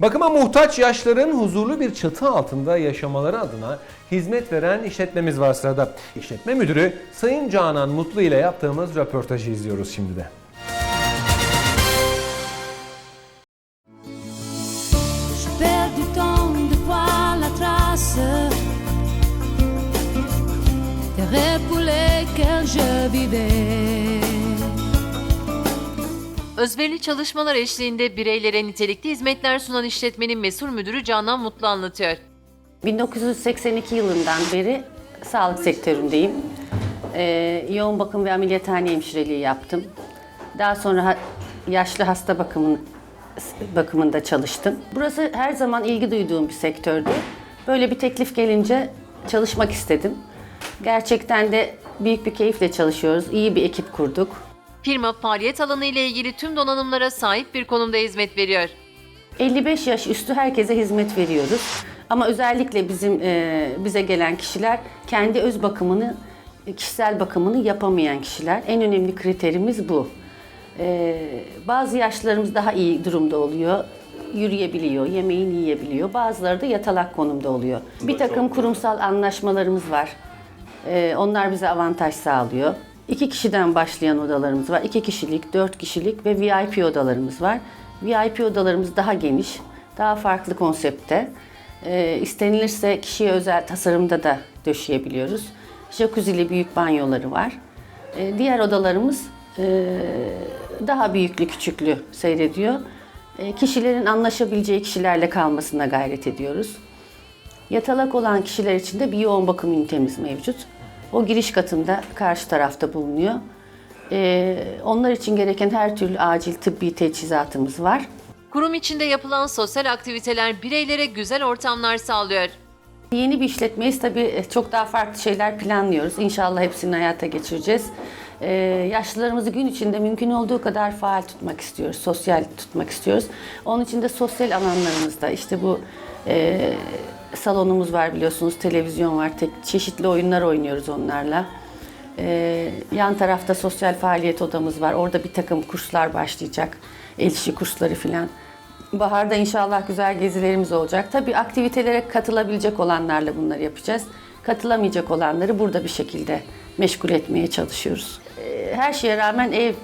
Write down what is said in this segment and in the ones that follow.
Bakıma muhtaç yaşların huzurlu bir çatı altında yaşamaları adına hizmet veren işletmemiz var sırada. İşletme müdürü Sayın Canan Mutlu ile yaptığımız röportajı izliyoruz şimdi de. Je vivais. Özverili çalışmalar eşliğinde bireylere nitelikli hizmetler sunan işletmenin mesul müdürü Canan Mutlu anlatıyor. 1982 yılından beri sağlık sektöründeyim. Ee, yoğun bakım ve ameliyathane hemşireliği yaptım. Daha sonra yaşlı hasta bakımın, bakımında çalıştım. Burası her zaman ilgi duyduğum bir sektördü. Böyle bir teklif gelince çalışmak istedim. Gerçekten de büyük bir keyifle çalışıyoruz. İyi bir ekip kurduk. Firma faaliyet alanı ile ilgili tüm donanımlara sahip bir konumda hizmet veriyor. 55 yaş üstü herkese hizmet veriyoruz. Ama özellikle bizim e, bize gelen kişiler kendi öz bakımını, kişisel bakımını yapamayan kişiler. En önemli kriterimiz bu. E, bazı yaşlılarımız daha iyi durumda oluyor. Yürüyebiliyor, yemeğini yiyebiliyor. Bazıları da yatalak konumda oluyor. Bir takım kurumsal anlaşmalarımız var. Ee, onlar bize avantaj sağlıyor. İki kişiden başlayan odalarımız var. İki kişilik, dört kişilik ve VIP odalarımız var. VIP odalarımız daha geniş, daha farklı konsepte. Ee, istenilirse kişiye özel tasarımda da döşeyebiliyoruz. Jacuzzi'li büyük banyoları var. Ee, diğer odalarımız e, daha büyüklü küçüklü seyrediyor. Ee, kişilerin anlaşabileceği kişilerle kalmasına gayret ediyoruz. Yatalak olan kişiler için de bir yoğun bakım ünitemiz mevcut. O giriş katında karşı tarafta bulunuyor. Ee, onlar için gereken her türlü acil tıbbi teçhizatımız var. Kurum içinde yapılan sosyal aktiviteler bireylere güzel ortamlar sağlıyor. Yeni bir işletmeyiz tabii çok daha farklı şeyler planlıyoruz. İnşallah hepsini hayata geçireceğiz. Ee, yaşlılarımızı gün içinde mümkün olduğu kadar faal tutmak istiyoruz, sosyal tutmak istiyoruz. Onun için de sosyal alanlarımızda işte bu e, salonumuz var biliyorsunuz, televizyon var, tek, çeşitli oyunlar oynuyoruz onlarla. Ee, yan tarafta sosyal faaliyet odamız var. Orada bir takım kurslar başlayacak. El işi kursları filan. Baharda inşallah güzel gezilerimiz olacak. Tabii aktivitelere katılabilecek olanlarla bunları yapacağız. Katılamayacak olanları burada bir şekilde meşgul etmeye çalışıyoruz. Ee, Her şeye rağmen ev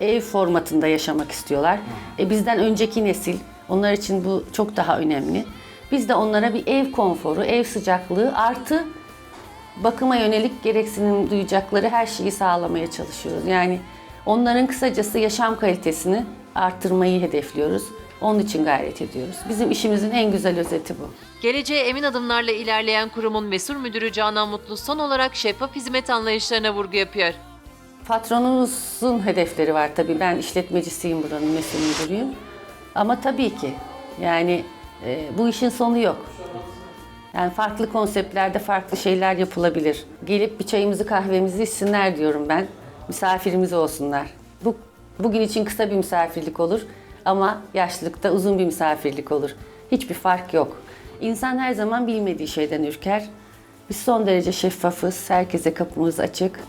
ev formatında yaşamak istiyorlar. E bizden önceki nesil onlar için bu çok daha önemli. Biz de onlara bir ev konforu, ev sıcaklığı artı bakıma yönelik gereksinim duyacakları her şeyi sağlamaya çalışıyoruz. Yani onların kısacası yaşam kalitesini arttırmayı hedefliyoruz. Onun için gayret ediyoruz. Bizim işimizin en güzel özeti bu. Geleceğe emin adımlarla ilerleyen kurumun mesul müdürü Canan Mutlu son olarak şeffaf hizmet anlayışlarına vurgu yapıyor. Patronumuzun hedefleri var tabii. Ben işletmecisiyim buranın, mesul müdürüyüm. Ama tabii ki yani e, bu işin sonu yok. Yani farklı konseptlerde farklı şeyler yapılabilir. Gelip bir çayımızı kahvemizi içsinler diyorum ben. Misafirimiz olsunlar. Bu bugün için kısa bir misafirlik olur ama yaşlılıkta uzun bir misafirlik olur. Hiçbir fark yok. İnsan her zaman bilmediği şeyden ürker. Biz son derece şeffafız. Herkese kapımız açık.